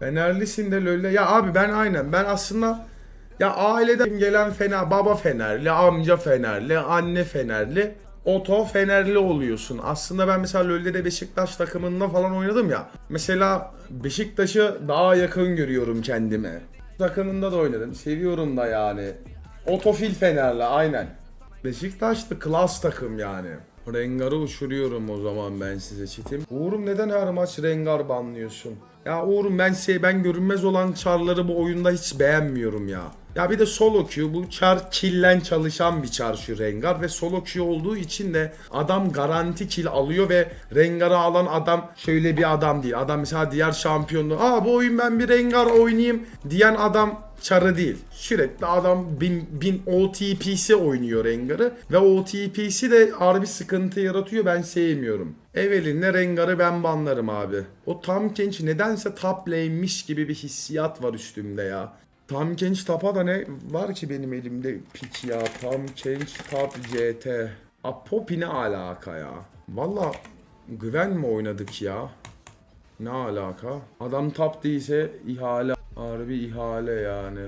Fenerlisin de LoL'de. Ya abi ben aynen. Ben aslında ya aileden gelen Fener, baba Fenerli, amca Fenerli, anne Fenerli, oto Fenerli oluyorsun. Aslında ben mesela LoL'de de Beşiktaş takımında falan oynadım ya. Mesela Beşiktaş'ı daha yakın görüyorum kendime. Takımında da oynadım. Seviyorum da yani. Otofil Fenerli aynen. Beşiktaş klas takım yani. Rengar'ı uçuruyorum o zaman ben size çitim. Uğur'um neden her maç Rengar banlıyorsun? Ya Uğur'um ben şey ben görünmez olan çarları bu oyunda hiç beğenmiyorum ya. Ya bir de solo queue bu çar killen çalışan bir çar şu Rengar ve solo queue olduğu için de adam garanti kill alıyor ve Rengar'ı alan adam şöyle bir adam değil. Adam mesela diğer şampiyonluğu aa bu oyun ben bir Rengar oynayayım diyen adam çarı değil. Sürekli adam bin, bin OTP'si oynuyor Rengar'ı ve OTP'si de harbi sıkıntı yaratıyor ben sevmiyorum. Evelin'le Rengar'ı ben banlarım abi. O tam genç nedense top lane'miş gibi bir hissiyat var üstümde ya. Tam genç tapa da ne var ki benim elimde pik ya. Tam genç tap CT. A Poppy ne alaka ya? Valla güven mi oynadık ya? Ne alaka? Adam tap değilse ihale. Harbi ihale yani.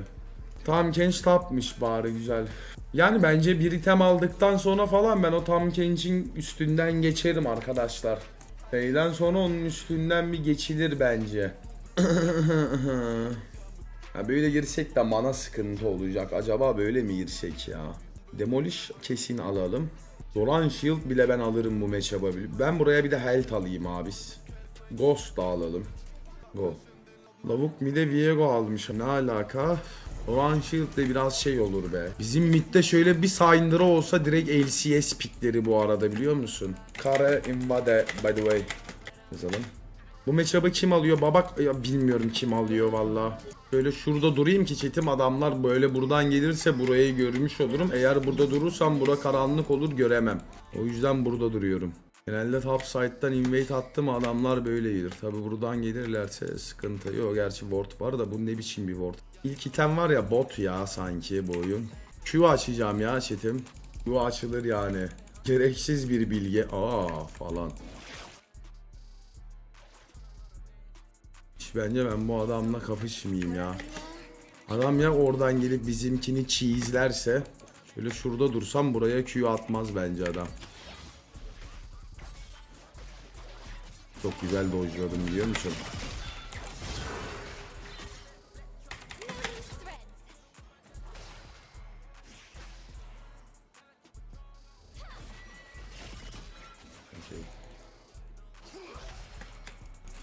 Tam genç tapmış bari güzel. Yani bence bir item aldıktan sonra falan ben o tam gençin üstünden geçerim arkadaşlar. Şeyden sonra onun üstünden bir geçilir bence. Ha böyle girsek de mana sıkıntı olacak. Acaba böyle mi girsek ya? Demolish kesin alalım. Doran Shield bile ben alırım bu matchup'a. Ben buraya bir de health alayım abis. Ghost da alalım. Go. Lavuk mid'e Viego almış. Ne alaka? Doran Shield de biraz şey olur be. Bizim mid'de şöyle bir Syndra olsa direkt LCS pikleri bu arada biliyor musun? Kare Invade by the way. Yazalım. Bu matchup'ı kim alıyor? Babak ya bilmiyorum kim alıyor valla. Böyle şurada durayım ki çetim adamlar böyle buradan gelirse burayı görmüş olurum. Eğer burada durursam bura karanlık olur göremem. O yüzden burada duruyorum. Genelde top side'dan invade attım adamlar böyle gelir. Tabi buradan gelirlerse sıkıntı. Yok gerçi ward var da bu ne biçim bir ward. İlk item var ya bot ya sanki bu oyun. Q açacağım ya çetim. Q açılır yani. Gereksiz bir bilgi. Aa falan. Bence ben bu adamla kapışmayayım ya. Adam ya oradan gelip bizimkini cheese'lerse şöyle şurada dursam buraya Q atmaz bence adam. Çok güzel dojladım biliyor musun?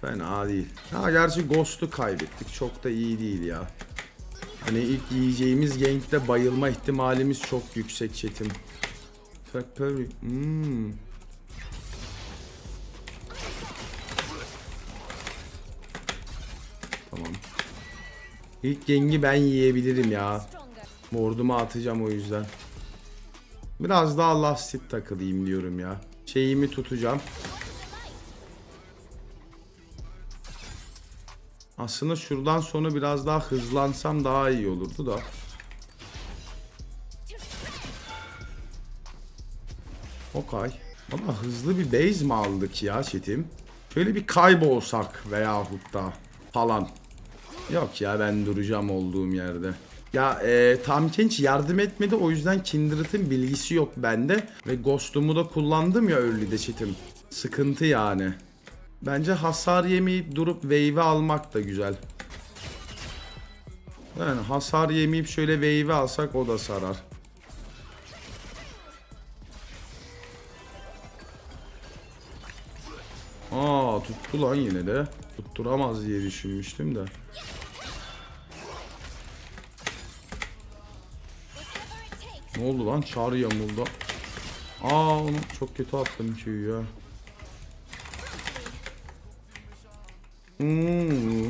Fena değil. Ha gerçi Ghost'u kaybettik. Çok da iyi değil ya. Hani ilk yiyeceğimiz gankte bayılma ihtimalimiz çok yüksek çetim. Hmm. Tamam. İlk gengi ben yiyebilirim ya. Ward'umu atacağım o yüzden. Biraz daha lastik takılayım diyorum ya. Şeyimi tutacağım. Aslında şuradan sonra biraz daha hızlansam daha iyi olurdu da. Okay. Ama hızlı bir base mi aldık ya çetim? Şöyle bir kaybolsak veyahut da falan. Yok ya ben duracağım olduğum yerde. Ya e, Tam Kench yardım etmedi o yüzden Kindred'in bilgisi yok bende. Ve Ghost'umu da kullandım ya early'de çetim. Sıkıntı yani. Bence hasar yemeyip durup wave'i almak da güzel. Yani hasar yemeyip şöyle wave'i alsak o da sarar. Aa tuttu lan yine de. Tutturamaz diye düşünmüştüm de. Ne oldu lan? Çağrı yamuldu. Aa onu çok kötü attım Q'yu ya. Hmm.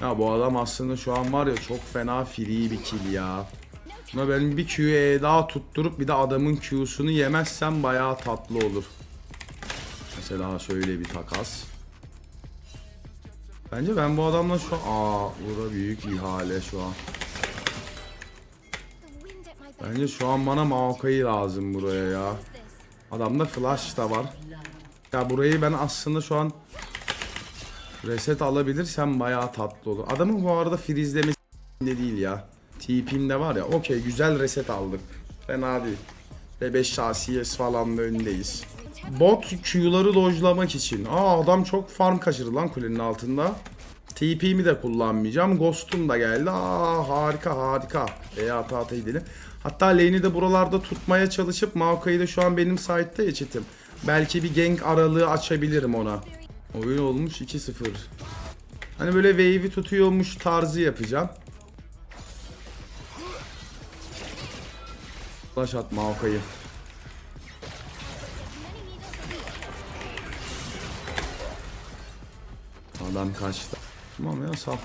Ya bu adam aslında şu an var ya çok fena free bir kill ya. Buna benim bir Q'ye daha tutturup bir de adamın Q'sunu yemezsem bayağı tatlı olur. Mesela şöyle bir takas. Bence ben bu adamla şu an... Aa burada büyük ihale şu an. Bence şu an bana Maokai'yi lazım buraya ya. Adamda flash da var. Ya burayı ben aslında şu an Reset alabilirsem bayağı tatlı olur. Adamın bu arada frizlemesi de değil ya. TP'mde var ya okey güzel reset aldık. Fena değil. Ve 5 şahsiyes falan da öndeyiz. Bot Q'ları dojlamak için. Aa adam çok farm kaçırdı lan kulenin altında. TP'mi de kullanmayacağım. Ghost'um da geldi. Aa harika harika. E ata ata gidelim. Hatta lane'i de buralarda tutmaya çalışıp Maokai'yi de şu an benim site'de ya chatim. Belki bir gank aralığı açabilirim ona. Oyun olmuş 2-0. Hani böyle wave'i tutuyormuş tarzı yapacağım. Flash at Maokai'yi. Adam kaçtı. Tamam ya sal.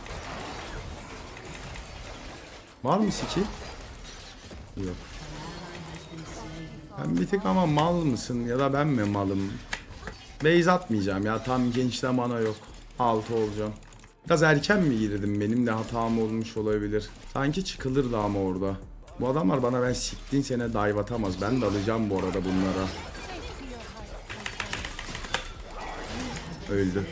Var mı skill? Yok. Ben bir tık ama mal mısın ya da ben mi malım? Base atmayacağım ya tam gençte mana yok. Altı olacağım. Biraz erken mi girdim benim de hatam olmuş olabilir. Sanki çıkılırdı ama orada. Bu adamlar bana ben siktin sene dive atamaz. Ben de alacağım bu arada bunlara. Öldü.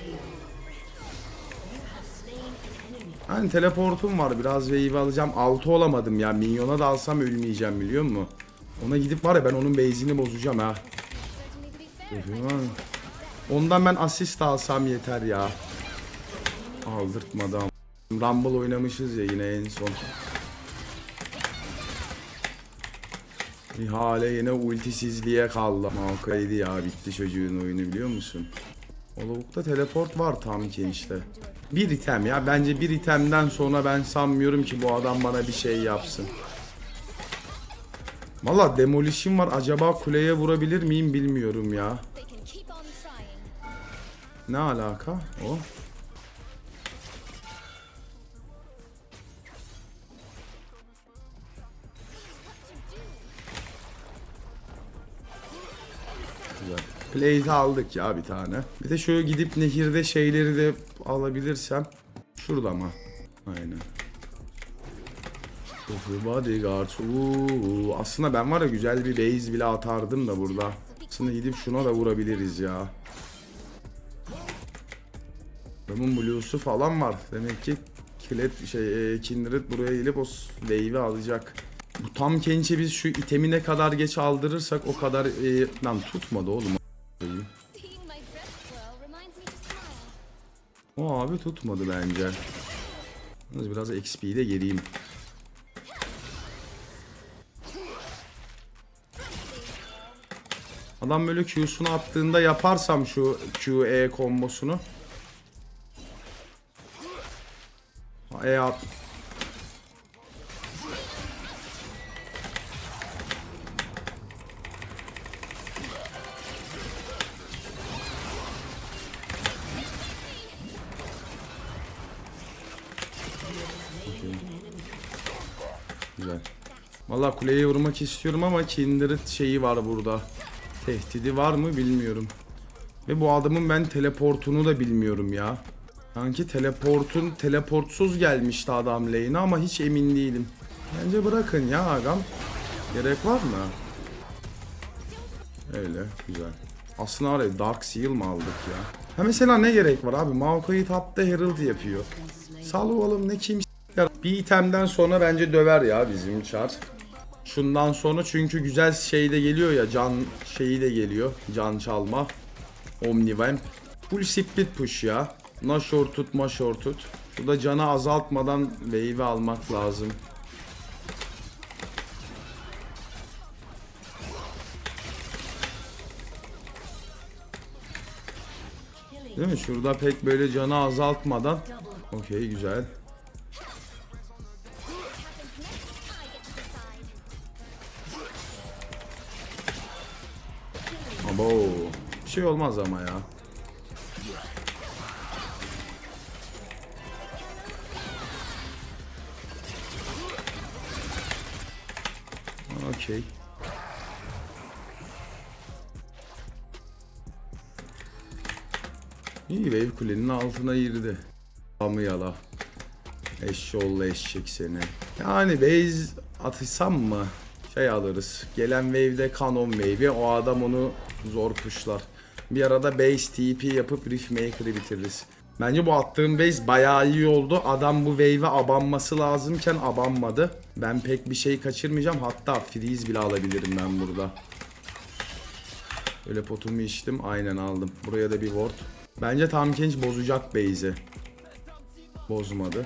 Hani teleportum var biraz wave alacağım. 6 olamadım ya. Minyona da alsam ölmeyeceğim biliyor musun? Ona gidip var ya ben onun base'ini bozacağım ha. Ulan. Ondan ben asist alsam yeter ya. Aldırtmadı ama. Rumble oynamışız ya yine en son. İhale yine ultisizliğe kaldı. Maokai'di ya bitti çocuğun oyunu biliyor musun? O lavukta teleport var tam ki işte. Bir item ya bence bir itemden sonra ben sanmıyorum ki bu adam bana bir şey yapsın. Valla demolition var acaba kuleye vurabilir miyim bilmiyorum ya. Ne alaka o? Güzel. Plate aldık ya bir tane. Bir de şöyle gidip nehirde şeyleri de alabilirsem. Şurada mı? Aynen. Of, Bodyguard. Uuu. Aslında ben var ya güzel bir base bile atardım da burada. Aslında gidip şuna da vurabiliriz ya. Adamın blue'su falan var. Demek ki Kilet şey e, Kindred buraya gelip o wave'i alacak. Bu tam Kenç'e biz şu itemi ne kadar geç aldırırsak o kadar e, lan tutmadı oğlum. O abi tutmadı bence. Yalnız biraz XP'yi de geriyim. Adam böyle Q'sunu attığında yaparsam şu Q-E kombosunu. E at. Güzel. Valla kuleye vurmak istiyorum ama Kindred şeyi var burada. Tehdidi var mı bilmiyorum. Ve bu adamın ben teleportunu da bilmiyorum ya. Sanki teleportun teleportsuz gelmişti adam lane'e ama hiç emin değilim. Bence bırakın ya agam. Gerek var mı? Öyle güzel. Aslında araya Dark Seal mı aldık ya? Ha mesela ne gerek var abi? Maokai'yi tapta Herald yapıyor. Sal oğlum ne kim Bir itemden sonra bence döver ya bizim çar. Şundan sonra çünkü güzel şey de geliyor ya can şeyi de geliyor. Can çalma. Omnivamp. Full split push ya. Na short tut ma short tut. Şurada canı azaltmadan wave'i almak lazım. Değil mi? Şurada pek böyle canı azaltmadan. Okey güzel. Abo. Bir şey olmaz ama ya. Okey. İyi wave kulenin altına girdi. Amı yala. Eşşoğlu eşek seni. Yani base atışsam mı? Şey alırız. Gelen wave'de kanon wave'i. O adam onu zor pushlar. Bir arada base TP yapıp Riftmaker'ı bitiririz. Bence bu attığım base bayağı iyi oldu. Adam bu wave'e abanması lazımken abanmadı. Ben pek bir şey kaçırmayacağım. Hatta freeze bile alabilirim ben burada. Öyle potumu içtim. Aynen aldım. Buraya da bir ward. Bence tam genç bozacak base'i. Bozmadı.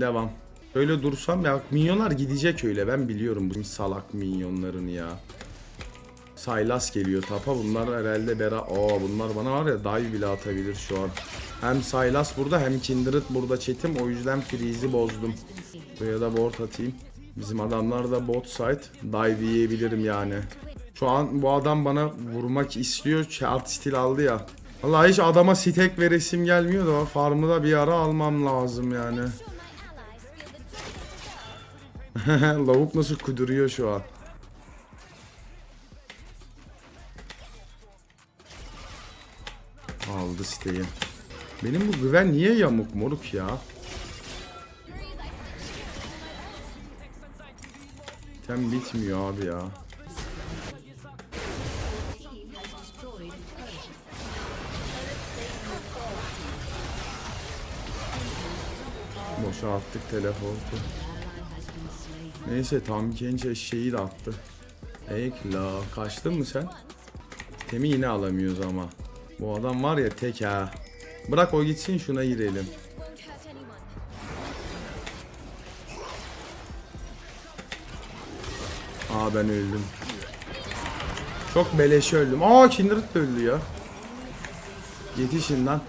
Devam. Öyle dursam ya minyonlar gidecek öyle ben biliyorum bu salak minyonlarını ya. Saylas geliyor tapa bunlar herhalde bera Aa bunlar bana var ya dive bile atabilir şu an. Hem Saylas burada hem Kindred burada çetim o yüzden freeze'i bozdum. Buraya da ward atayım. Bizim adamlar da bot side dive yiyebilirim yani. Şu an bu adam bana vurmak istiyor. Chart stil aldı ya. Vallahi hiç adama stack veresim gelmiyor da farmı da bir ara almam lazım yani. Lavuk nasıl kuduruyor şu an. Siteyi. Benim bu güven niye yamuk moruk ya? Tem bitmiyor abi ya. Boşa attık teleportu. Neyse tam genç eşeği de attı. Ekla kaçtın mı sen? Temi yine alamıyoruz ama. Bu adam var ya tek ha. Bırak o gitsin şuna girelim. Aa ben öldüm. Çok beleş öldüm. Aa Kindred öldü ya. Yetişin lan.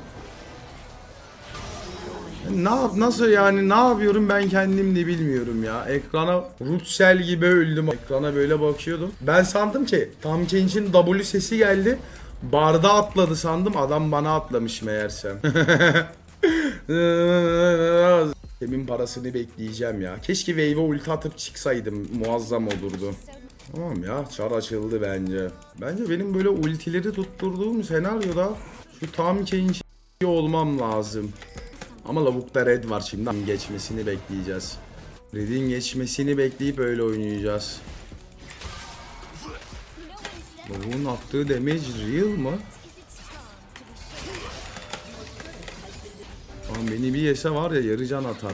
Ne yap nasıl yani ne yapıyorum ben kendim de bilmiyorum ya. Ekrana Rutsel gibi öldüm. Ekrana böyle bakıyordum. Ben sandım ki Tam Kench'in W sesi geldi. Barda atladı sandım. Adam bana atlamış meğersem. Temin parasını bekleyeceğim ya. Keşke Wave'e ulti atıp çıksaydım. Muazzam olurdu. Tamam ya çar açıldı bence. Bence benim böyle ultileri tutturduğum senaryoda şu tam change olmam lazım. Ama lavukta red var şimdi geçmesini bekleyeceğiz. Red'in geçmesini bekleyip öyle oynayacağız. Lavuğun attığı damage real mı? Lan beni bir yese var ya yarı can atar.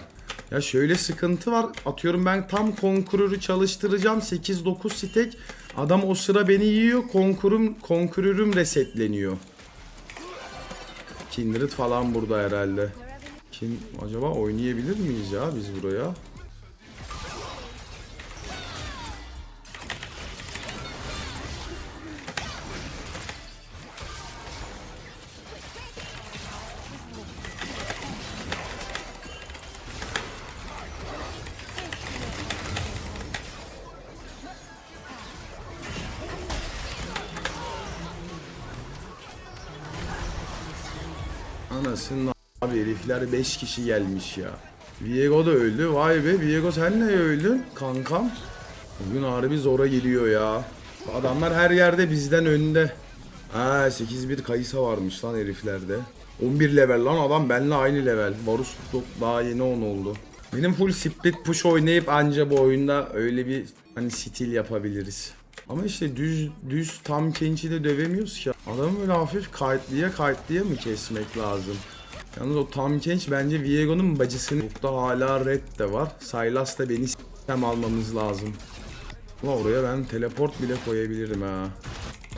Ya şöyle sıkıntı var. Atıyorum ben tam konkurörü çalıştıracağım. 8-9 stack. Adam o sıra beni yiyor. Konkurum, konkurörüm resetleniyor. Kindred falan burada herhalde. Kim acaba oynayabilir miyiz ya biz buraya? Anasının abi herifler 5 kişi gelmiş ya. Viego da öldü. Vay be Viego sen ne öldün kankam? Bugün harbi zora geliyor ya. Adamlar her yerde bizden önde. Ha 8-1 Kayısa varmış lan heriflerde. 11 level lan adam benle aynı level. Varus daha yeni 10 oldu. Benim full split push oynayıp anca bu oyunda öyle bir hani stil yapabiliriz. Ama işte düz düz tam kençi de dövemiyoruz ki. Adamı böyle hafif kayıtlıya kayıtlıya mı kesmek lazım? Yalnız o tam genç bence Viego'nun bacısını Burada hala red de var. Sylas da beni s**tem almamız lazım. Ulan oraya ben teleport bile koyabilirim ha.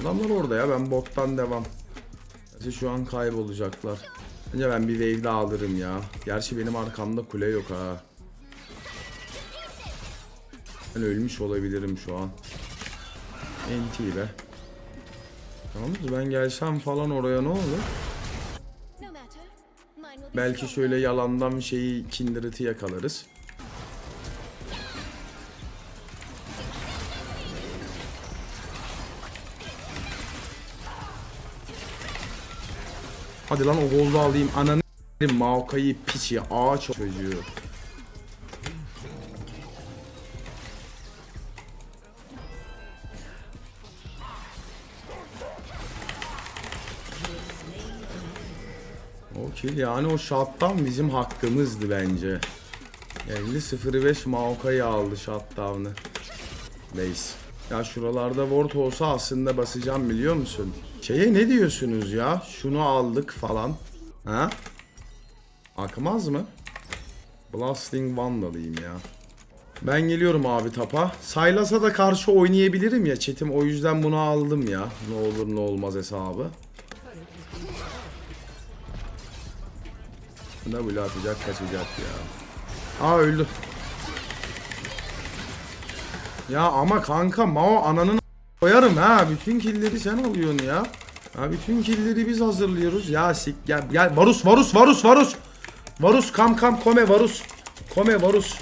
Adamlar orada ya ben bottan devam. Bence şu an kaybolacaklar. Bence ben bir wave daha alırım ya. Gerçi benim arkamda kule yok ha. Ben ölmüş olabilirim şu an. NT be. Tamam ben gelsem falan oraya ne olur? Belki şöyle yalandan şeyi Kindred'i yakalarız. Hadi lan o golü alayım. Ananı Maokai'yi piçi ağaç çocuğu. Kill yani o shutdown bizim hakkımızdı bence. 50-05 Maokai aldı shutdown'ı. Base. Ya şuralarda ward olsa aslında basacağım biliyor musun? Şeye ne diyorsunuz ya? Şunu aldık falan. Ha? Akmaz mı? Blasting Vandal'ıyım ya. Ben geliyorum abi tapa. Saylas'a da karşı oynayabilirim ya Çetim. O yüzden bunu aldım ya. Ne olur ne olmaz hesabı. W atacak kaçacak ya. Aa öldü. Ya ama kanka Mao ananın koyarım ha. Bütün killeri sen alıyorsun ya. Ha bütün killeri biz hazırlıyoruz. Ya sik gel gel Varus Varus Varus Varus. Varus kam kam kome Varus. Kome Varus.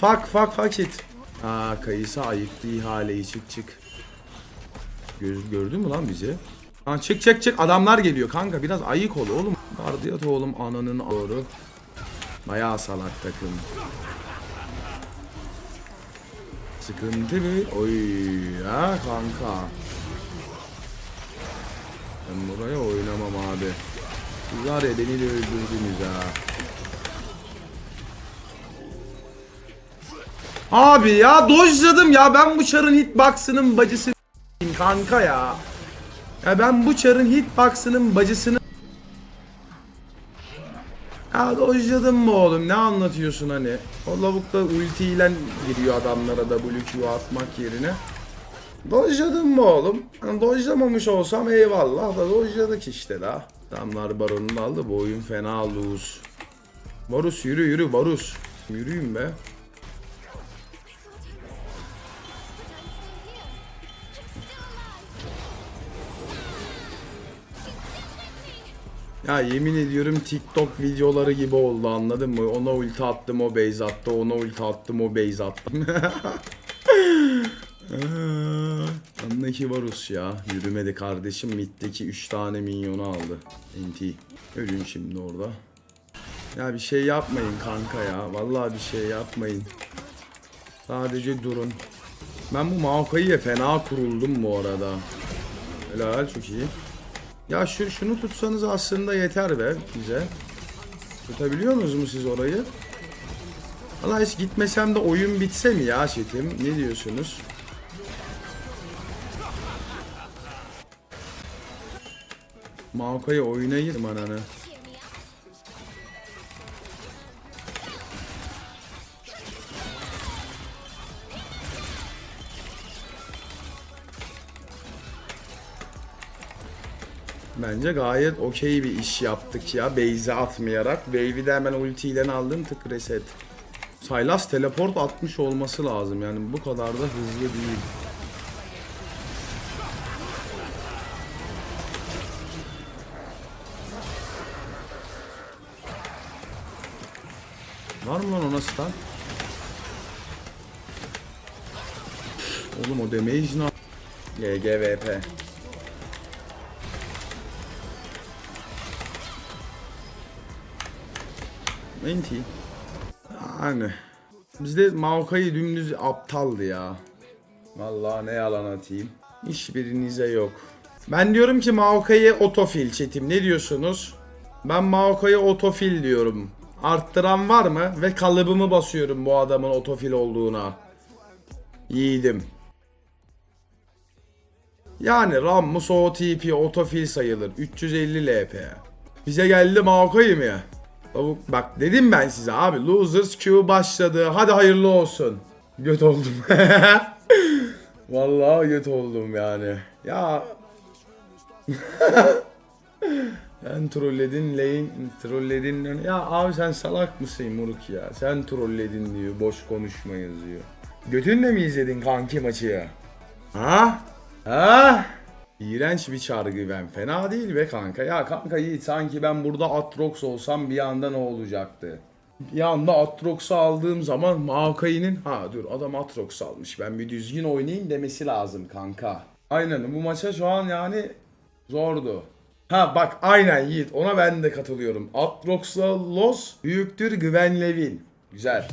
Fuck fuck fuck it. Aa kayısı ayıktı ihaleyi çık çık. Gördün mü lan bizi? Lan çık çık çık adamlar geliyor kanka biraz ayık ol oğlum. Vardiyat oğlum ananın doğru. Bayağı salak takım. Sıkıntı mı? Oy ya kanka. Ben buraya oynamam abi. Siz var ya beni de öldürdünüz ha. Abi ya dojladım ya ben bu çarın hitbox'ının bacısını kanka ya. Ya ben bu çarın hitbox'ının bacısını Ya dojladın mı oğlum ne anlatıyorsun hani? O lavuk da ultiyle giriyor adamlara WQ atmak yerine. Dojladın mı oğlum? Yani dojlamamış olsam eyvallah da dojladık işte da. Adamlar baronunu aldı bu oyun fena lose. Varus yürü yürü Varus. Yürüyün be. Ya yemin ediyorum TikTok videoları gibi oldu anladın mı? Ona ulti attım o base attı, ona ulti attım o base attım. Andaki Varus ya. Yürümedi kardeşim. Mid'deki 3 tane minyonu aldı. NT. Ölün şimdi orada. Ya bir şey yapmayın kanka ya. Vallahi bir şey yapmayın. Sadece durun. Ben bu Maokai'ye fena kuruldum bu arada. Helal çok iyi. Ya şu şunu tutsanız aslında yeter be bize. Tutabiliyor musunuz siz orayı? Valla hiç gitmesem de oyun bitse mi ya çetim? Ne diyorsunuz? Maokai'ye oynayırım ananı. Cheer Bence gayet okey bir iş yaptık ya. Base'e atmayarak. Wave'i de hemen ultiyle aldım tık reset. Sylas teleport atmış olması lazım yani bu kadar da hızlı değil. Var mı lan ona stun? Oğlum o damage ne? GGVP. Enti. Yani. Bizde Maokai dümdüz aptaldı ya. Vallahi ne yalan atayım. Hiçbirinize yok. Ben diyorum ki Maokai'ye otofil çetim. Ne diyorsunuz? Ben Maokai'ye otofil diyorum. Arttıran var mı? Ve kalıbımı basıyorum bu adamın otofil olduğuna. Yiğidim. Yani Rammus OTP otofil sayılır. 350 LP. Bize geldi Maokai mi? Bak dedim ben size abi Losers Q başladı. Hadi hayırlı olsun. Göt oldum. Vallahi göt oldum yani. Ya sen trolledin lane trolledin ya abi sen salak mısın Muruk ya sen trolledin diyor boş konuşma yazıyor Götünle mi izledin kanki maçı Ha? Ha? İğrenç bir çargı ben. Fena değil be kanka. Ya kanka Yiğit sanki ben burada Atrox olsam bir anda ne olacaktı? Bir anda Atrox'u aldığım zaman Maokai'nin ha dur adam Atrox almış ben bir düzgün oynayayım demesi lazım kanka. Aynen bu maça şu an yani zordu. Ha bak aynen Yiğit ona ben de katılıyorum. Atrox'la Los büyüktür Gwen Levin. Güzel.